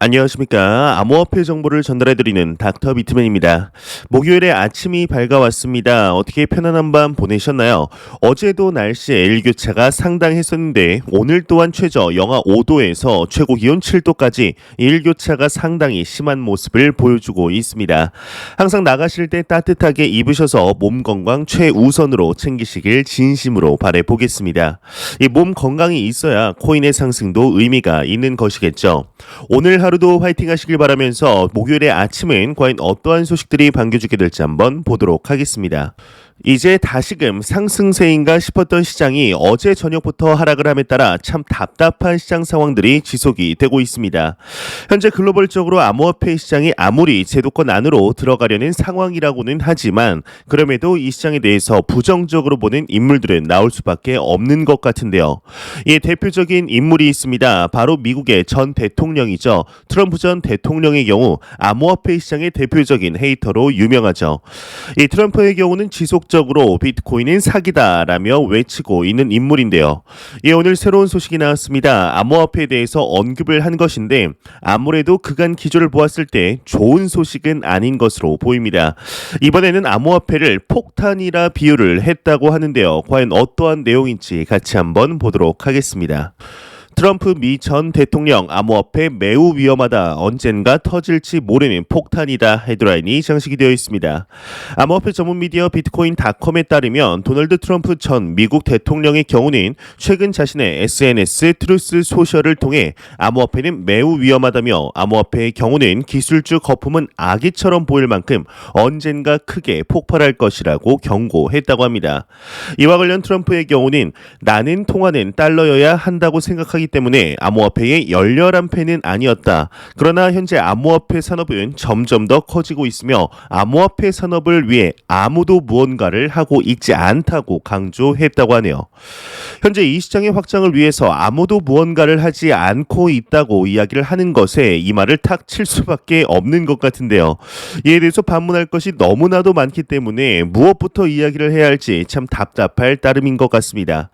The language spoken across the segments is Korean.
안녕하십니까. 암호화폐 정보를 전달해드리는 닥터 비트맨입니다. 목요일에 아침이 밝아왔습니다. 어떻게 편안한 밤 보내셨나요? 어제도 날씨에 일교차가 상당했었는데 오늘 또한 최저 영하 5도에서 최고 기온 7도까지 일교차가 상당히 심한 모습을 보여주고 있습니다. 항상 나가실 때 따뜻하게 입으셔서 몸 건강 최우선으로 챙기시길 진심으로 바래보겠습니다. 이 몸 건강이 있어야 코인의 상승도 의미가 있는 것이겠죠. 오늘 하 루도 화이팅 하시길 바라면서 목요일의 아침은 과연 어떠한 소식들이 반겨주게 될지 한번 보도록 하겠습니다. 이제 다시금 상승세인가 싶었던 시장이 어제 저녁부터 하락을 함에 따라 참 답답한 시장 상황들이 지속이 되고 있습니다. 현재 글로벌적으로 암호화폐 시장이 아무리 제도권 안으로 들어가려는 상황이라고는 하지만 그럼에도 이 시장에 대해서 부정적으로 보는 인물들은 나올 수밖에 없는 것 같은데요. 이 대표적인 인물이 있습니다. 바로 미국의 전 대통령이죠. 트럼프 전 대통령의 경우 암호화폐 시장의 대표적인 헤이터로 유명하죠. 이 트럼프의 경우는 지속 적극적으로 비트코인은 사기다라며 외치고 있는 인물인데요. 예, 오늘 새로운 소식이 나왔습니다. 암호화폐에 대해서 언급을 한 것인데 아무래도 그간 기조를 보았을 때 좋은 소식은 아닌 것으로 보입니다. 이번에는 암호화폐를 폭탄이라 비유를 했다고 하는데요. 과연 어떠한 내용인지 같이 한번 보도록 하겠습니다. 트럼프 미 전 대통령 암호화폐 매우 위험하다 언젠가 터질지 모르는 폭탄이다 헤드라인이 장식이 되어 있습니다. 암호화폐 전문 미디어 비트코인닷컴에 따르면 도널드 트럼프 전 미국 대통령의 경우는 최근 자신의 SNS 트루스 소셜을 통해 암호화폐는 매우 위험하다며 암호화폐의 경우는 기술주 거품은 아기처럼 보일 만큼 언젠가 크게 폭발할 것이라고 경고했다고 합니다. 이와 관련 트럼프의 경우는 나는 통화는 달러여야 한다고 생각하기 때문에 암호화폐의 열렬한 팬은 아니었다. 그러나 현재 암호화폐 산업은 점점 더 커지고 있으며 암호화폐 산업을 위해 아무도 무언가를 하고 있지 않다고 강조했다고 하네요. 현재 이 시장의 확장을 위해서 아무도 무언가를 하지 않고 있다고 이야기를 하는 것에 이 말을 탁 칠 수밖에 없는 것 같은데요. 이에 대해서 반문할 것이 너무나도 많기 때문에 무엇부터 이야기를 해야 할지 참 답답할 따름인 것 같습니다.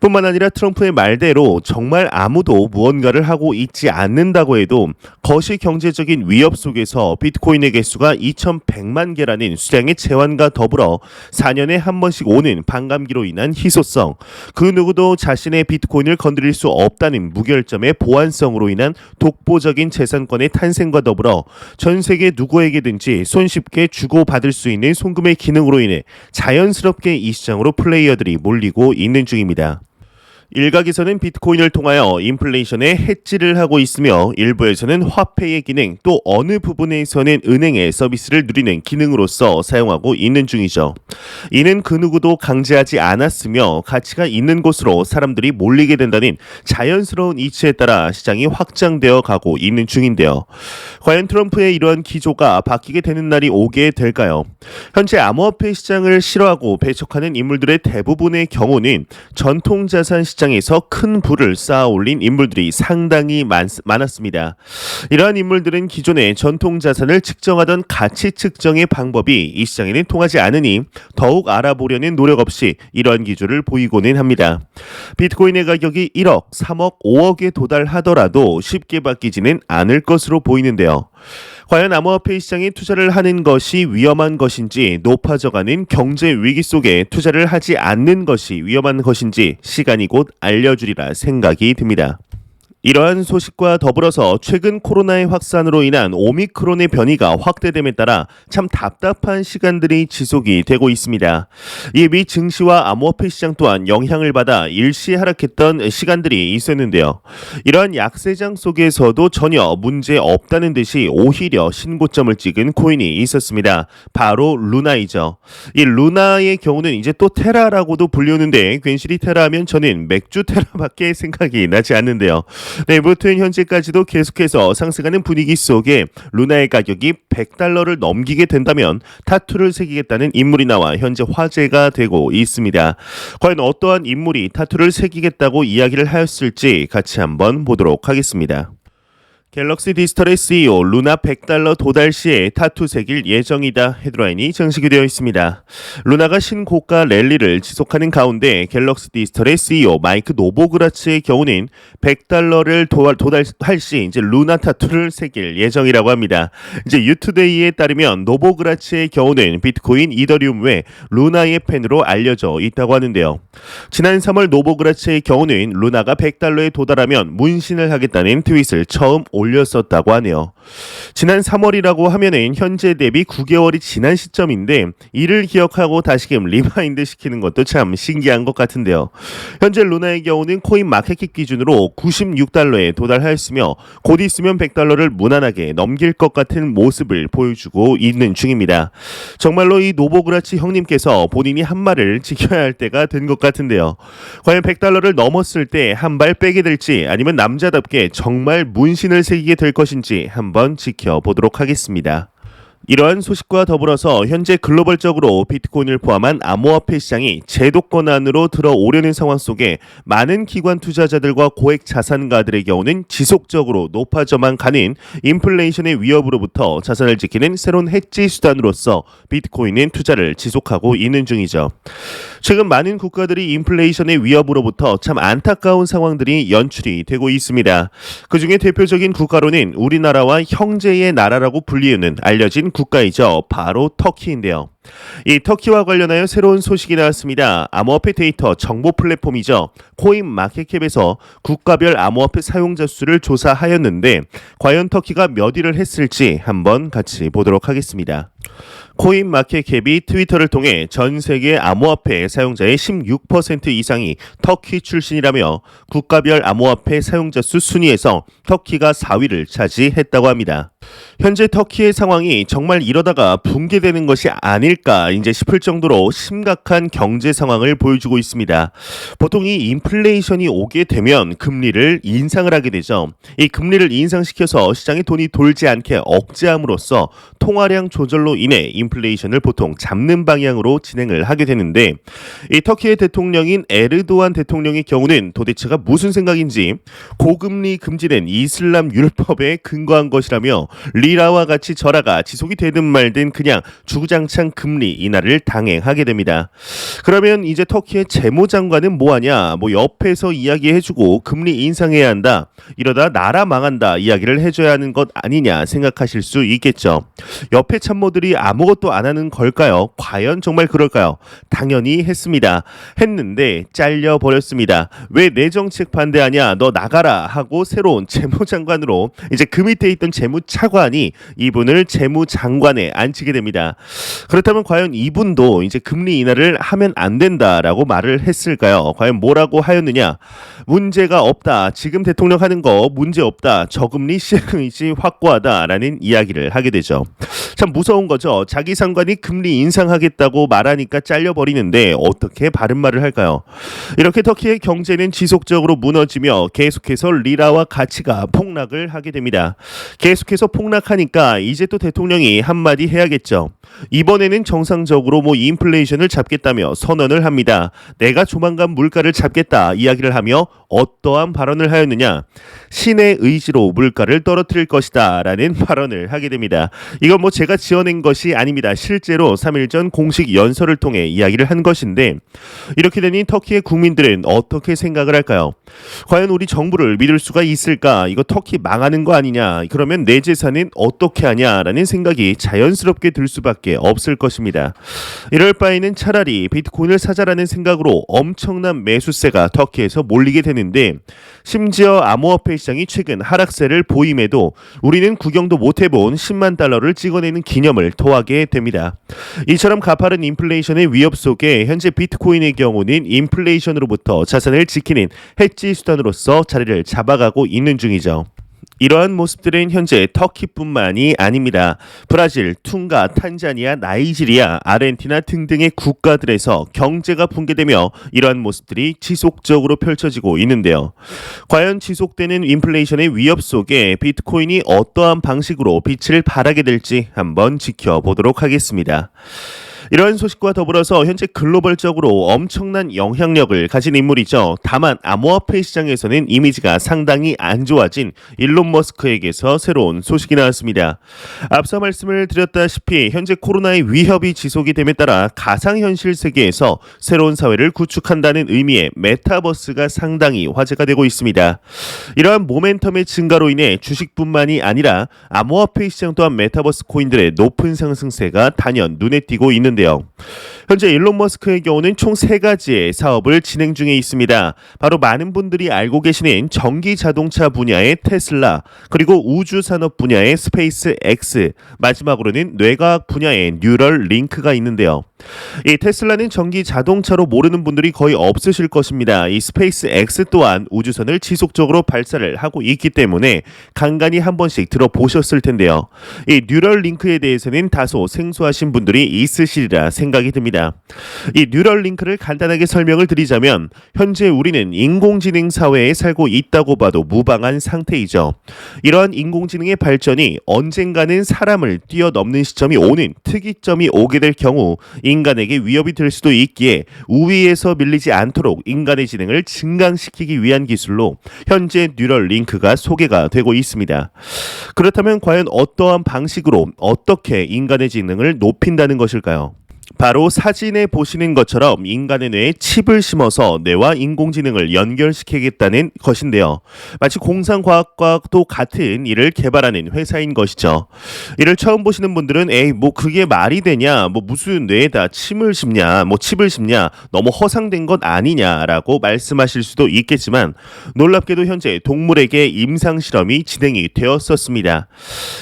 뿐만 아니라 트럼프의 말대로 정말 아무도 무언가를 하고 있지 않는다고 해도 거시 경제적인 위협 속에서 비트코인의 개수가 2,100만 개라는 수량의 제한과 더불어 4년에 한 번씩 오는 반감기로 인한 희소성, 그 누구도 자신의 비트코인을 건드릴 수 없다는 무결점의 보안성으로 인한 독보적인 재산권의 탄생과 더불어 전 세계 누구에게든지 손쉽게 주고받을 수 있는 송금의 기능으로 인해 자연스럽게 이 시장으로 플레이어들이 몰리고 있는 중입니다. 일각에서는 비트코인을 통하여 인플레이션에 해지를 하고 있으며 일부에서는 화폐의 기능 또 어느 부분에서는 은행의 서비스를 누리는 기능으로서 사용하고 있는 중이죠. 이는 그 누구도 강제하지 않았으며 가치가 있는 곳으로 사람들이 몰리게 된다는 자연스러운 이치에 따라 시장이 확장되어 가고 있는 중인데요. 과연 트럼프의 이러한 기조가 바뀌게 되는 날이 오게 될까요? 현재 암호화폐 시장을 싫어하고 배척하는 인물들의 대부분의 경우는 전통 자산 시장 시장에서 큰 부를 쌓아 올린 인물들이 상당히 많, 많았습니다. 이러한 인물들은 기존의 전통 자산을 측정하던 가치 측정의 방법이 이 시장에는 통하지 않으니 더욱 알아보려는 노력 없이 이러한 기조를 보이고는 합니다. 비트코인의 가격이 1억, 3억, 5억에 도달하더라도 쉽게 바뀌지는 않을 것으로 보이는데요. 과연 암호화폐 시장에 투자를 하는 것이 위험한 것인지 높아져가는 경제 위기 속에 투자를 하지 않는 것이 위험한 것인지 시간이 곧 알려주리라 생각이 듭니다. 이러한 소식과 더불어서 최근 코로나의 확산으로 인한 오미크론의 변이가 확대됨에 따라 참 답답한 시간들이 지속이 되고 있습니다. 이에 미 증시와 암호화폐 시장 또한 영향을 받아 일시 하락했던 시간들이 있었는데요. 이러한 약세장 속에서도 전혀 문제 없다는 듯이 오히려 신고점을 찍은 코인이 있었습니다. 바로 루나이죠. 이 루나의 경우는 이제 또 테라라고도 불리우는데 괜시리 테라하면 저는 맥주 테라밖에 생각이 나지 않는데요. 네, 무튼 현재까지도 계속해서 상승하는 분위기 속에 루나의 가격이 100달러를 넘기게 된다면 타투를 새기겠다는 인물이 나와 현재 화제가 되고 있습니다. 과연 어떠한 인물이 타투를 새기겠다고 이야기를 하였을지 같이 한번 보도록 하겠습니다. 갤럭시 디지털의 CEO 루나 100달러 도달 시에 타투 새길 예정이다 헤드라인이 정식이 되어 있습니다. 루나가 신고가 랠리를 지속하는 가운데 갤럭시 디지털의 CEO 마이크 노보그라츠의 경우는 100달러를 도달할 시 이제 루나 타투를 새길 예정이라고 합니다. 이제 유투데이에 따르면 노보그라츠의 경우는 비트코인, 이더리움 외 루나의 팬으로 알려져 있다고 하는데요. 지난 3월 노보그라츠의 경우는 루나가 100달러에 도달하면 문신을 하겠다는 트윗을 처음 올렸었다고 하네요. 지난 3월이라고 하면은 현재 대비 9개월이 지난 시점인데 이를 기억하고 다시금 리마인드 시키는 것도 참 신기한 것 같은데요. 현재 루나의 경우는 코인 마켓캡 기준으로 96달러에 도달하였으며 곧 있으면 100달러를 무난하게 넘길 것 같은 모습을 보여주고 있는 중입니다. 정말로 이 노보그라치 형님께서 본인이 한 말을 지켜야 할 때가 된 것 같은데요. 과연 100달러를 넘었을 때 한 발 빼게 될지 아니면 남자답게 정말 문신을 새기게 될 것인지 한번 지켜보도록 하겠습니다. 이러한 소식과 더불어서 현재 글로벌적으로 비트코인을 포함한 암호화폐 시장이 제도권 안으로 들어오려는 상황 속에 많은 기관 투자자들과 고액 자산가들의 경우는 지속적으로 높아져만 가는 인플레이션의 위협으로부터 자산을 지키는 새로운 해지 수단으로서 비트코인은 투자를 지속하고 있는 중이죠. 최근 많은 국가들이 인플레이션의 위협으로부터 참 안타까운 상황들이 연출이 되고 있습니다. 그 중에 대표적인 국가로는 우리나라와 형제의 나라라고 불리우는 알려진 국가이죠. 바로 터키인데요. 이 터키와 관련하여 새로운 소식이 나왔습니다. 암호화폐 데이터 정보 플랫폼이죠. 코인 마켓캡에서 국가별 암호화폐 사용자 수를 조사하였는데 과연 터키가 몇 위를 했을지 한번 같이 보도록 하겠습니다. 코인 마켓캡이 트위터를 통해 전 세계 암호화폐 사용자의 16% 이상이 터키 출신이라며 국가별 암호화폐 사용자 수 순위에서 터키가 4위를 차지했다고 합니다. 현재 터키의 상황이 정말 이러다가 붕괴되는 것이 아닐까 이제 싶을 정도로 심각한 경제 상황을 보여주고 있습니다. 보통 이 인플레이션이 오게 되면 금리를 인상을 하게 되죠. 이 금리를 인상시켜서 시장에 돈이 돌지 않게 억제함으로써 통화량 조절로 인해 인플레이션을 보통 잡는 방향으로 진행을 하게 되는데 이 터키의 대통령인 에르도안 대통령의 경우는 도대체가 무슨 생각인지 고금리 금지된 이슬람 율법에 근거한 것이라며 리라와 같이 절하가 지속이 되든 말든 그냥 주구장창 금리 인하를 당행하게 됩니다. 그러면 이제 터키의 재무장관은 뭐하냐? 뭐 옆에서 이야기해주고 금리 인상해야 한다. 이러다 나라 망한다 이야기를 해줘야 하는 것 아니냐 생각하실 수 있겠죠. 옆에 참모 들이 아무것도 안 하는 걸까요? 과연 정말 그럴까요? 당연히 했습니다. 했는데 잘려 버렸습니다. 왜 내 정책 반대하냐? 너 나가라 하고 새로운 재무장관으로 이제 그 밑에 있던 재무차관이 이분을 재무장관에 앉히게 됩니다. 그렇다면 과연 이분도 이제 금리 인하를 하면 안 된다라고 말을 했을까요? 과연 뭐라고 하였느냐? 문제가 없다. 지금 대통령 하는 거 문제 없다. 저금리 시행 의지 확고하다라는 이야기를 하게 되죠. 참 무서운 거죠. 자기 상관이 금리 인상하겠다고 말하니까 잘려버리는데 어떻게 바른 말을 할까요? 이렇게 터키의 경제는 지속적으로 무너지며 계속해서 리라와 가치가 폭락을 하게 됩니다. 계속해서 폭락하니까 이제 또 대통령이 한마디 해야겠죠. 이번에는 정상적으로 뭐 인플레이션을 잡겠다며 선언을 합니다. 내가 조만간 물가를 잡겠다 이야기를 하며 어떠한 발언을 하였느냐? 신의 의지로 물가를 떨어뜨릴 것이다 라는 발언을 하게 됩니다. 이건 뭐 제가 지어낸 것이 아닙니다. 실제로 3일 전 공식 연설을 통해 이야기를 한 것인데 이렇게 되니 터키의 국민들은 어떻게 생각을 할까요? 과연 우리 정부를 믿을 수가 있을까? 이거 터키 망하는 거 아니냐? 그러면 내 재산은 어떻게 하냐라는 생각이 자연스럽게 들 수밖에 없을 것입니다. 이럴 바에는 차라리 비트코인을 사자라는 생각으로 엄청난 매수세가 터키에서 몰리게 되는데 심지어 암호화폐 시장이 최근 하락세를 보임에도 우리는 구경도 못 해본 10만 달러를 찍어내는 기념을 토하게 됩니다. 이처럼 가파른 인플레이션의 위협 속에 현재 비트코인의 경우는 인플레이션으로부터 자산을 지키는 해지 수단으로서 자리를 잡아가고 있는 중이죠. 이러한 모습들은 현재 터키뿐만이 아닙니다. 브라질, 퉁가, 탄자니아, 나이지리아, 아르헨티나 등등의 국가들에서 경제가 붕괴되며 이러한 모습들이 지속적으로 펼쳐지고 있는데요. 과연 지속되는 인플레이션의 위협 속에 비트코인이 어떠한 방식으로 빛을 발하게 될지 한번 지켜보도록 하겠습니다. 이러한 소식과 더불어서 현재 글로벌적으로 엄청난 영향력을 가진 인물이죠. 다만 암호화폐 시장에서는 이미지가 상당히 안 좋아진 일론 머스크에게서 새로운 소식이 나왔습니다. 앞서 말씀을 드렸다시피 현재 코로나의 위협이 지속이 됨에 따라 가상현실 세계에서 새로운 사회를 구축한다는 의미의 메타버스가 상당히 화제가 되고 있습니다. 이러한 모멘텀의 증가로 인해 주식뿐만이 아니라 암호화폐 시장 또한 메타버스 코인들의 높은 상승세가 단연 눈에 띄고 있는 데요. 현재 일론 머스크의 경우는 총 세 가지의 사업을 진행 중에 있습니다. 바로 많은 분들이 알고 계시는 전기 자동차 분야의 테슬라, 그리고 우주 산업 분야의 스페이스 X, 마지막으로는 뇌과학 분야의 뉴럴 링크가 있는데요. 이 테슬라는 전기 자동차로 모르는 분들이 거의 없으실 것입니다. 이 스페이스 X 또한 우주선을 지속적으로 발사를 하고 있기 때문에 간간히 한 번씩 들어보셨을 텐데요. 이 뉴럴 링크에 대해서는 다소 생소하신 분들이 있으시리라 생각이 듭니다. 이 뉴럴 링크를 간단하게 설명을 드리자면 현재 우리는 인공지능 사회에 살고 있다고 봐도 무방한 상태이죠. 이러한 인공지능의 발전이 언젠가는 사람을 뛰어넘는 시점이 오는 특이점이 오게 될 경우 인간에게 위협이 될 수도 있기에 우위에서 밀리지 않도록 인간의 지능을 증강시키기 위한 기술로 현재 뉴럴 링크가 소개가 되고 있습니다. 그렇다면 과연 어떠한 방식으로 어떻게 인간의 지능을 높인다는 것일까요? 바로 사진에 보시는 것처럼 인간의 뇌에 칩을 심어서 뇌와 인공지능을 연결시키겠다는 것인데요. 마치 공상과학과도 같은 이를 개발하는 회사인 것이죠. 이를 처음 보시는 분들은 에이 뭐 그게 말이 되냐 뭐 무슨 뇌에다 침을 심냐 뭐 칩을 심냐 너무 허상된 것 아니냐라고 말씀하실 수도 있겠지만 놀랍게도 현재 동물에게 임상 실험이 진행이 되었었습니다.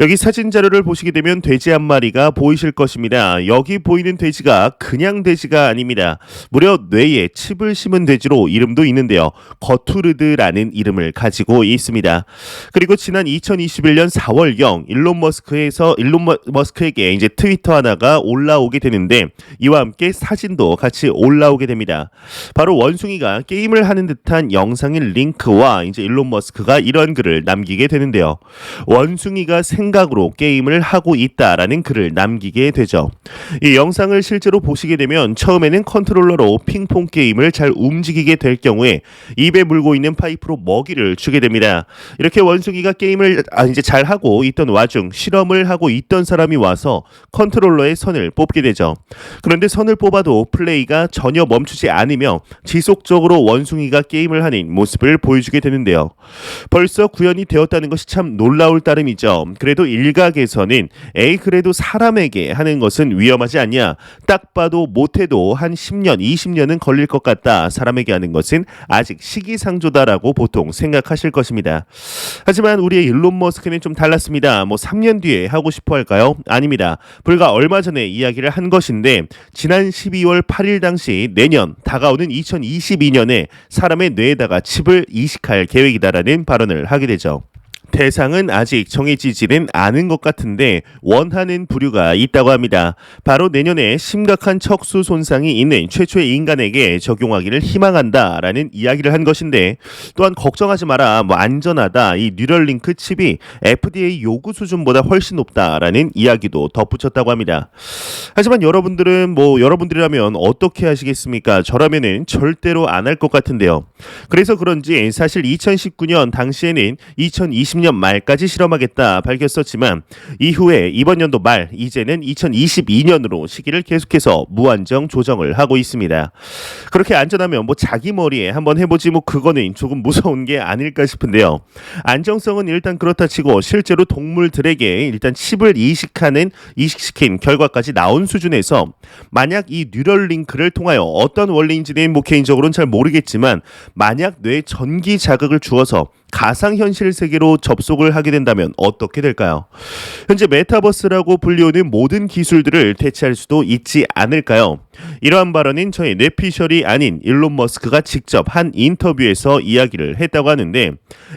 여기 사진 자료를 보시게 되면 돼지 한 마리가 보이실 것입니다. 여기 보이는 돼지 가 그냥 돼지가 아닙니다. 무려 뇌에 칩을 심은 돼지로 이름도 있는데요. 거투르드라는 이름을 가지고 있습니다. 그리고 지난 2021년 4월경 일론 머스크에서 일론 머스크에게 이제 트위터 하나가 올라오게 되는데 이와 함께 사진도 같이 올라오게 됩니다. 바로 원숭이가 게임을 하는 듯한 영상인 링크와 이제 일론 머스크가 이런 글을 남기게 되는데요. 원숭이가 생각으로 게임을 하고 있다라는 글을 남기게 되죠. 이 영상을 실제로 보시게 되면 처음에는 컨트롤러로 핑퐁 게임을 잘 움직이게 될 경우에 입에 물고 있는 파이프로 먹이를 주게 됩니다. 이렇게 원숭이가 게임을 아, 이제 잘 하고 있던 와중 실험을 하고 있던 사람이 와서 컨트롤러의 선을 뽑게 되죠. 그런데 선을 뽑아도 플레이가 전혀 멈추지 않으며 지속적으로 원숭이가 게임을 하는 모습을 보여주게 되는데요. 벌써 구현이 되었다는 것이 참 놀라울 따름이죠. 그래도 일각에서는 에이 그래도 사람에게 하는 것은 위험하지 않냐. 딱 봐도 못해도 한 10년, 20년은 걸릴 것 같다. 사람에게 하는 것은 아직 시기상조다라고 보통 생각하실 것입니다. 하지만 우리의 일론 머스크는 좀 달랐습니다. 뭐 3년 뒤에 하고 싶어 할까요? 아닙니다. 불과 얼마 전에 이야기를 한 것인데 지난 12월 8일 당시 내년 다가오는 2022년에 사람의 뇌에다가 칩을 이식할 계획이다라는 발언을 하게 되죠. 대상은 아직 정해지지는 않은 것 같은데 원하는 부류가 있다고 합니다. 바로 내년에 심각한 척수 손상이 있는 최초의 인간에게 적용하기를 희망한다라는 이야기를 한 것인데 또한 걱정하지 마라 뭐 안전하다 이 뉴럴링크 칩이 FDA 요구 수준보다 훨씬 높다라는 이야기도 덧붙였다고 합니다. 하지만 여러분들은 뭐 여러분들이라면 어떻게 하시겠습니까? 저라면은 절대로 안 할 것 같은데요. 그래서 그런지 사실 2019년 당시에는 2020년 말까지 실험하겠다 밝혔었지만 이후에 이번 연도 말 이제는 2022년으로 시기를 계속해서 무한정 조정을 하고 있습니다. 그렇게 안전하면 뭐 자기 머리에 한번 해보지 뭐 그거는 조금 무서운 게 아닐까 싶은데요. 안정성은 일단 그렇다 치고 실제로 동물들에게 일단 칩을 이식하는 이식시킨 결과까지 나온 수준에서 만약 이 뉴럴링크를 통하여 어떤 원리인지는 뭐 개인적으로는 잘 모르겠지만 만약 뇌 전기 자극을 주어서 가상현실 세계로 접속을 하게 된다면 어떻게 될까요? 현재 메타버스라고 불리우는 모든 기술들을 대체할 수도 있지 않을까요? 이러한 발언인 저희 뇌피셜이 아닌 일론 머스크가 직접 한 인터뷰에서 이야기를 했다고 하는데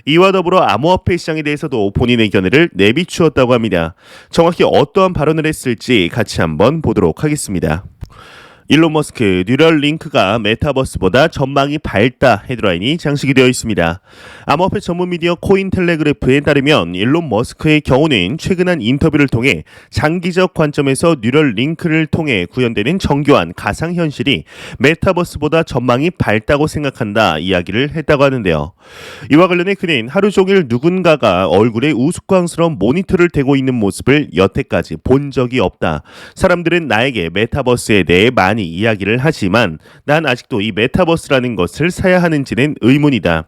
이와 더불어 암호화폐 시장에 대해서도 본인의 견해를 내비추었다고 합니다. 정확히 어떠한 발언을 했을지 같이 한번 보도록 하겠습니다. 일론 머스크 뉴럴 링크가 메타버스보다 전망이 밝다 헤드라인이 장식이 되어 있습니다. 암호화폐 전문 미디어 코인텔레그래프에 따르면 일론 머스크의 경우는 최근 한 인터뷰를 통해 장기적 관점에서 뉴럴 링크를 통해 구현되는 정교한 가상 현실이 메타버스보다 전망이 밝다고 생각한다 이야기를 했다고 하는데요. 이와 관련해 그는 하루 종일 누군가가 얼굴에 우스꽝스러운 모니터를 대고 있는 모습을 여태까지 본 적이 없다. 사람들은 나에게 메타버스에 대해 많이 이야기를 하지만 난 아직도 이 메타버스라는 것을 사야 하는지는 의문이다.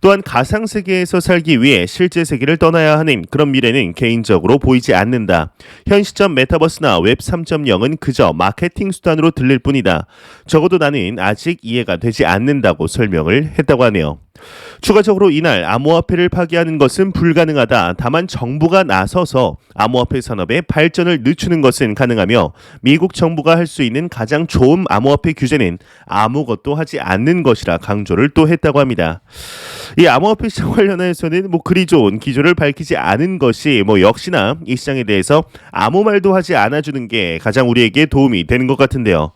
또한 가상 세계에서 살기 위해 실제 세계를 떠나야 하는 그런 미래는 개인적으로 보이지 않는다. 현 시점 메타버스나 웹 3.0은 그저 마케팅 수단으로 들릴 뿐이다. 적어도 나는 아직 이해가 되지 않는다고 설명을 했다고 하네요. 추가적으로 이날 암호화폐를 파기하는 것은 불가능하다. 다만 정부가 나서서 암호화폐 산업의 발전을 늦추는 것은 가능하며 미국 정부가 할 수 있는 가장 좋은 암호화폐 규제는 아무것도 하지 않는 것이라 강조를 또 했다고 합니다. 이 암호화폐 시장 관련해서는 뭐 그리 좋은 기조를 밝히지 않은 것이 뭐 역시나 이 시장에 대해서 아무 말도 하지 않아주는 게 가장 우리에게 도움이 되는 것 같은데요.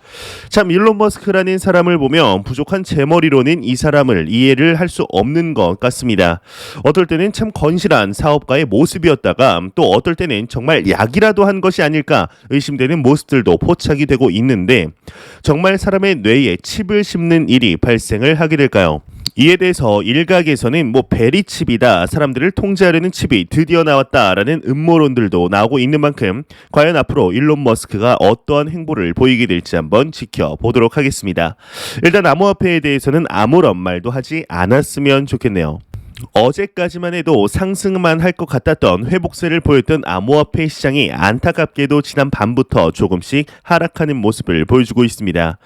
참 일론 머스크라는 사람을 보면 부족한 제 머리로는 이 사람을 이해를 할 수 없는 것 같습니다. 어떨 때는 참 건실한 사업가의 모습이었다가 또 어떨 때는 정말 약이라도 한 것이 아닐까 의심되는 모습들도 포착이 되고 있는데 정말 사람의 뇌에 칩을 심는 일이 발생을 하게 될까요? 이에 대해서 일각에서는 뭐 베리칩이다 사람들을 통제하려는 칩이 드디어 나왔다라는 음모론들도 나오고 있는 만큼 과연 앞으로 일론 머스크가 어떠한 행보를 보이게 될지 한번 지켜보도록 하겠습니다. 일단 암호화폐에 대해서는 아무런 말도 하지 않았으면 좋겠네요. 어제까지만 해도 상승만 할 것 같았던 회복세를 보였던 암호화폐 시장이 안타깝게도 지난 밤부터 조금씩 하락하는 모습을 보여주고 있습니다.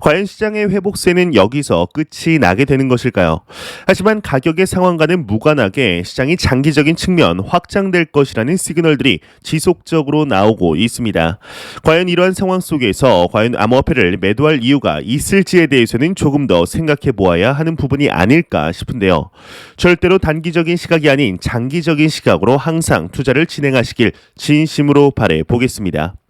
과연 시장의 회복세는 여기서 끝이 나게 되는 것일까요? 하지만 가격의 상황과는 무관하게 시장이 장기적인 측면 확장될 것이라는 시그널들이 지속적으로 나오고 있습니다. 과연 이러한 상황 속에서 과연 암호화폐를 매도할 이유가 있을지에 대해서는 조금 더 생각해 보아야 하는 부분이 아닐까 싶은데요. 절대로 단기적인 시각이 아닌 장기적인 시각으로 항상 투자를 진행하시길 진심으로 바래 보겠습니다.